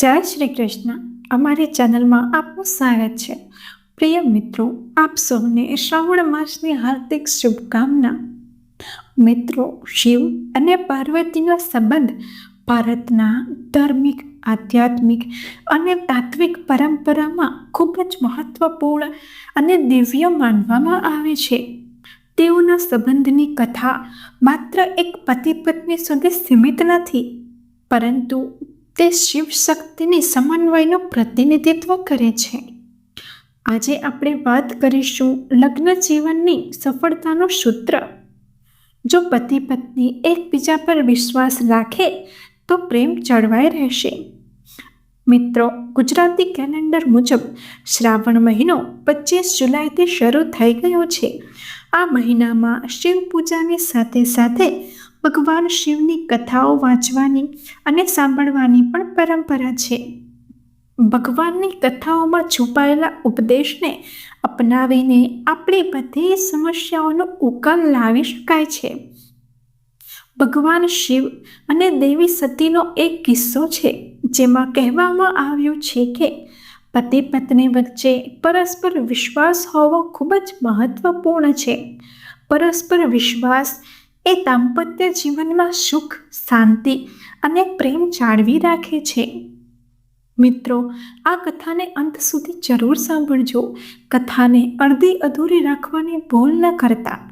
જય શ્રી કૃષ્ણ. અમારી ચેનલમાં આપનું સ્વાગત છે. પ્રિય મિત્રો, આપ સૌને શ્રાવણ માસની હાર્દિક શુભકામના. મિત્રો, શિવ અને પાર્વતીનો સંબંધ ભારતના ધાર્મિક, આધ્યાત્મિક અને તાત્વિક પરંપરામાં ખૂબ જ મહત્વપૂર્ણ અને દિવ્ય માનવામાં આવે છે. તેઓના સંબંધની કથા માત્ર એક પતિ પત્ની સુધી સીમિત નથી, પરંતુ તે શિવ શક્તિની સમન્વયનું પ્રતિનિધિત્વ કરે છે. આજે આપણે વાત કરીશું લગ્ન જીવનની સફળતાનું સૂત્ર. જો પતિ પત્ની એકબીજા પર વિશ્વાસ રાખે, તો પ્રેમ જળવાઈ રહેશે. મિત્રો, ગુજરાતી કેલેન્ડર મુજબ શ્રાવણ મહિનો પચીસ જુલાઈથી શરૂ થઈ ગયો છે. આ મહિનામાં શિવ પૂજાની સાથે સાથે ભગવાન શિવની કથાઓ વાંચવાની અને સાંભળવાની પણ પરંપરા છે. ભગવાનની કથાઓમાં છુપાયેલા ઉપદેશને અપનાવીને આપણી બધી સમસ્યાઓનો ઉકેલ લાવી શકાય છે. ભગવાન શિવ અને દેવી સતીનો એક કિસ્સો છે, જેમાં કહેવામાં આવ્યું છે કે પતિ પત્ની વચ્ચે પરસ્પર વિશ્વાસ હોવો ખૂબ જ મહત્વપૂર્ણ છે. પરસ્પર વિશ્વાસ એ દાંપત્ય જીવનમાં સુખ, શાંતિ અને પ્રેમ જાળવી રાખે છે. મિત્રો, આ કથાને અંત સુધી જરૂર સાંભળજો. કથાને અડધી અધૂરી રાખવાની ભૂલ ન કરતા.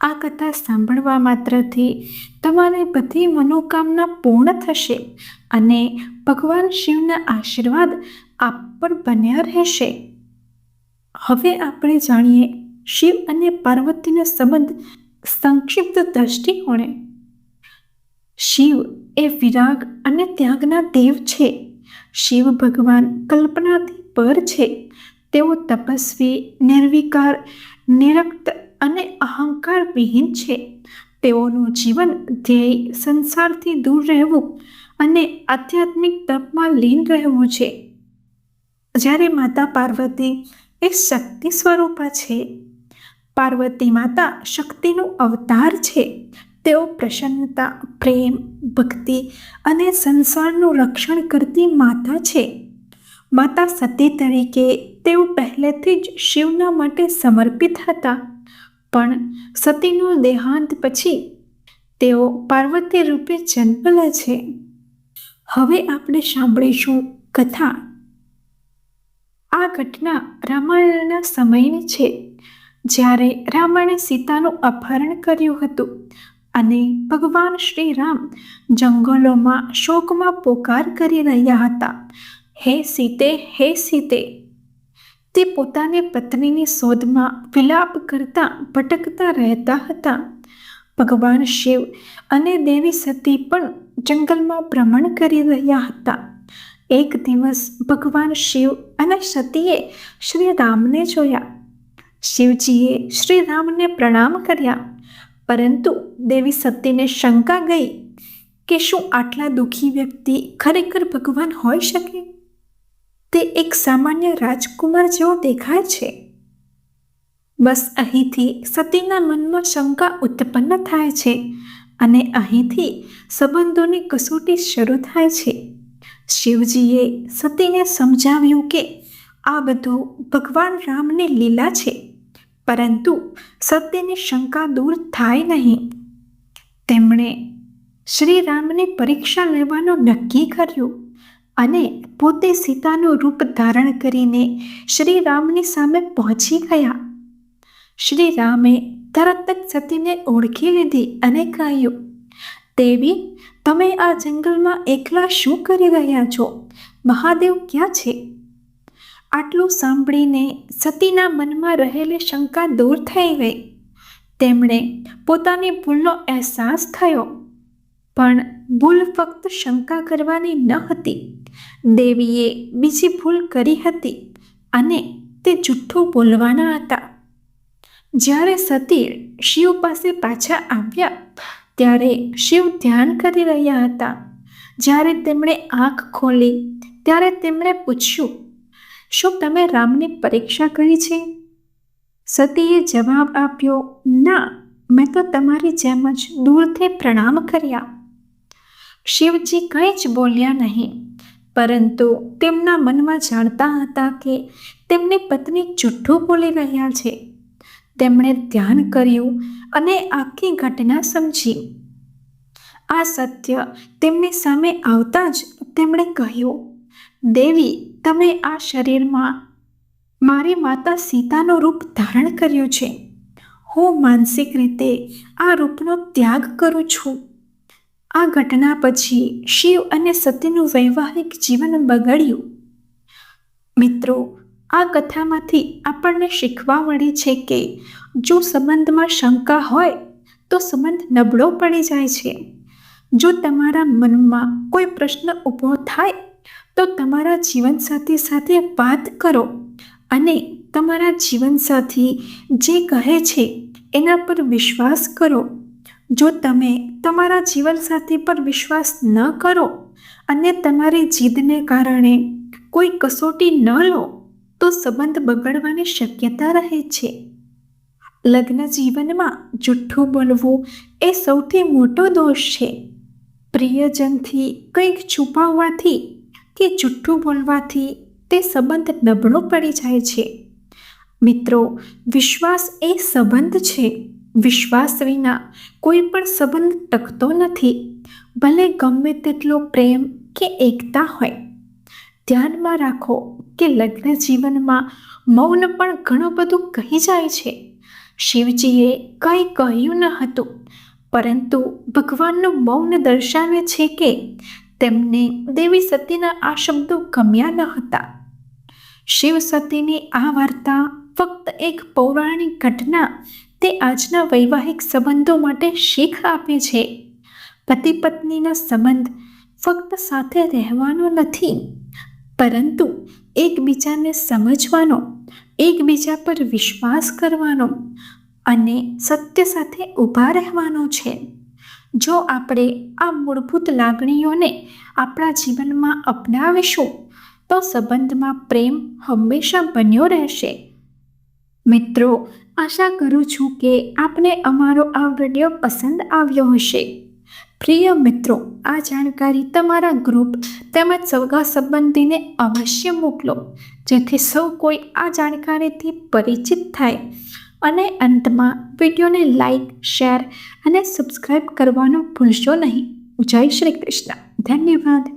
આ કથા સાંભળવા માત્રથી તમારી બધી મનોકામના પૂર્ણ થશે અને ભગવાન શિવના આશીર્વાદ આપ પર બન્યા રહેશે. હવે આપણે જાણીએ શિવ અને પાર્વતીનો સંબંધ સંક્ષિપ્ત દ્રષ્ટિકોણે શિવ એ વિરાગ અને ત્યાગના દેવ છે. શિવ ભગવાન કલ્પનાથી પર છે. તેઓ તપસ્વી, નિર્વિકાર, નિરક્ત અને અહંકાર વિહીન છે. તેઓનું જીવન ધ્યેય સંસારથી દૂર રહેવું અને આધ્યાત્મિક તપમાં લીન રહેવું છે. જ્યારે માતા પાર્વતી એ શક્તિ સ્વરૂપા છે પાર્વતી માતા શક્તિનું અવતાર છે. તેઓ પ્રસન્નતા, પ્રેમ, ભક્તિ અને સંસારનું રક્ષણ કરતી માતા છે. માતા સતી તરીકે તેઓ પહેલેથી જ શિવના માટે સમર્પિત હતા. પણ સતીનું દેહાંત પછી તેઓ પાર્વતી રૂપે જન્મેલા છે. હવે આપણે સાંભળીશું કથા. આ ઘટના રામાયણના સમયની છે. જ્યારે રાવણે સીતાનું અપહરણ કર્યું હતું અને ભગવાન શ્રી રામ જંગલોમાં શોકમાં પોકાર કરી રહ્યા હતા. હે સીતે હે સીતે! તે પોતાની પત્નીની શોધમાં વિલાપ કરતા ભટકતા રહેતા હતા. ભગવાન શિવ અને દેવી સતી પણ જંગલમાં ભ્રમણ કરી રહ્યા હતા. એક દિવસ ભગવાન શિવ અને સતીએ શ્રી રામને જોયા. શિવજીએ શ્રી રામને પ્રણામ કર્યા. પરંતુ દેવી સતીને શંકા ગઈ કે શું આટલા દુઃખી વ્યક્તિ ખરેખર ભગવાન હોઈ શકે? તે એક સામાન્ય રાજકુમાર જેવો દેખાય છે. બસ અહીંથી સતીના મનમાં શંકા ઉત્પન્ન થાય છે અને અહીંથી સંબંધોની કસોટી શરૂ થાય છે. શિવજીએ સતીને સમજાવ્યું કે આ બધું ભગવાન રામની લીલા છે. પરંતુ સત્યની શંકા દૂર થાય નહીં. તેમણે શ્રી રામની પરીક્ષા લેવાનું નક્કી કર્યું અને પોતે સીતાનું રૂપ ધારણ કરીને શ્રી રામની સામે પહોંચી ગયા. શ્રી રામે તરત જ સતીને ઓળખી લીધી અને કહ્યું, દેવી, તમે આ જંગલમાં એકલા શું કરી રહ્યા છો? મહાદેવ ક્યાં છે? આટલું સાંભળીને સતીના મનમાં રહેલી શંકા દૂર થઈ ગઈ. તેમણે પોતાની ભૂલનો અહેસાસ થયો, પણ ભૂલ ફક્ત શંકા કરવાની ન હતી. દેવીએ બીજી ભૂલ કરી હતી અને તે જુઠ્ઠું બોલવાના હતા. જ્યારે સતી શિવ પાસે પાછા આવ્યા, ત્યારે શિવ ધ્યાન કરી રહ્યા હતા. જ્યારે તેમણે આંખ ખોલી, ત્યારે તેમણે પૂછ્યું શું તમે રામની પરીક્ષા કરી છે? સતીએ જવાબ આપ્યો, ના, મેં તો તમારી જેમ જ દૂરથી પ્રણામ કર્યા. શિવજી કંઈ જ બોલ્યા નહીં, પરંતુ તેમના મનમાં જાણતા હતા કે તેમની પત્ની જુઠ્ઠું બોલી રહ્યા છે. તેમણે ધ્યાન કર્યું અને આખી ઘટના સમજી. આ સત્ય તેમની સામે આવતા જ તેમણે કહ્યું, દેવી તમે આ શરીરમાં મારી માતા સીતાનું રૂપ ધારણ કર્યું છે. હું માનસિક રીતે આ રૂપનો ત્યાગ કરું છું. આ ઘટના પછી શિવ અને સતીનું વૈવાહિક જીવન બગડ્યું. મિત્રો, આ કથામાંથી આપણને શીખવા મળે છે કે જો સંબંધમાં શંકા હોય, તો સંબંધ નબળો પડી જાય છે. જો તમારા મનમાં કોઈ પ્રશ્ન ઊભો થાય તો તમારા જીવનસાથી સાથે વાત કરો અને તમારા જીવનસાથી જે કહે છે એના પર વિશ્વાસ કરો. જો તમે તમારા જીવનસાથી પર વિશ્વાસ ન કરો અને તમારી જીદને કારણે કોઈ કસોટી ન લો, તો સંબંધ બગડવાની શક્યતા રહે છે. લગ્ન જીવનમાં જુઠ્ઠું બોલવું એ સૌથી મોટો દોષ છે. પ્રિયજનથી કંઈક છુપાવવાથી કે જુઠ્ઠું બોલવાથી તે સંબંધ નબળો પડી જાય છે. મિત્રો, વિશ્વાસ એ સંબંધ છે. વિશ્વાસ વિના કોઈ પણ સંબંધ ટકતો નથી. ભલે ગમે તેટલો પ્રેમ કે એકતા હોય. ધ્યાનમાં રાખો કે લગ્ન જીવનમાં મૌન પણ ઘણું બધું કહી જાય છે. શિવજીએ કંઈ કહ્યું ન હતું, પરંતુ ભગવાનનું મૌન દર્શાવે છે કે તેમને દેવી સતીના આ શબ્દો ગમ્યા ન હતા. શિવ સતીની આ વાર્તા ફક્ત એક પૌરાણિક ઘટના તે આજના વૈવાહિક સંબંધો માટે શીખ આપે છે. પતિ પત્નીના સંબંધ ફક્ત સાથે રહેવાનો નથી, પરંતુ એકબીજાને સમજવાનો, એકબીજા પર વિશ્વાસ કરવાનો અને સત્ય સાથે ઊભા રહેવાનો છે. જો આપણે આ મૂળભૂત લાગણીઓને આપણા જીવનમાં અપનાવીશું, તો સંબંધમાં પ્રેમ હંમેશા બન્યો રહેશે. મિત્રો, આશા કરું છું કે આપને અમારો આ વીડિયો પસંદ આવ્યો હશે. પ્રિય મિત્રો, આ જાણકારી તમારા ગ્રુપ તેમજ સગા સંબંધીને અવશ્ય મોકલો, જેથી સૌ કોઈ આ જાણકારીથી પરિચિત થાય. અને અંતમાં વિડીયોને લાઇક શેર અને સબસ્ક્રાઈબ કરવાનું ભૂલશો નહીં. જય શ્રી કૃષ્ણ. ધન્યવાદ.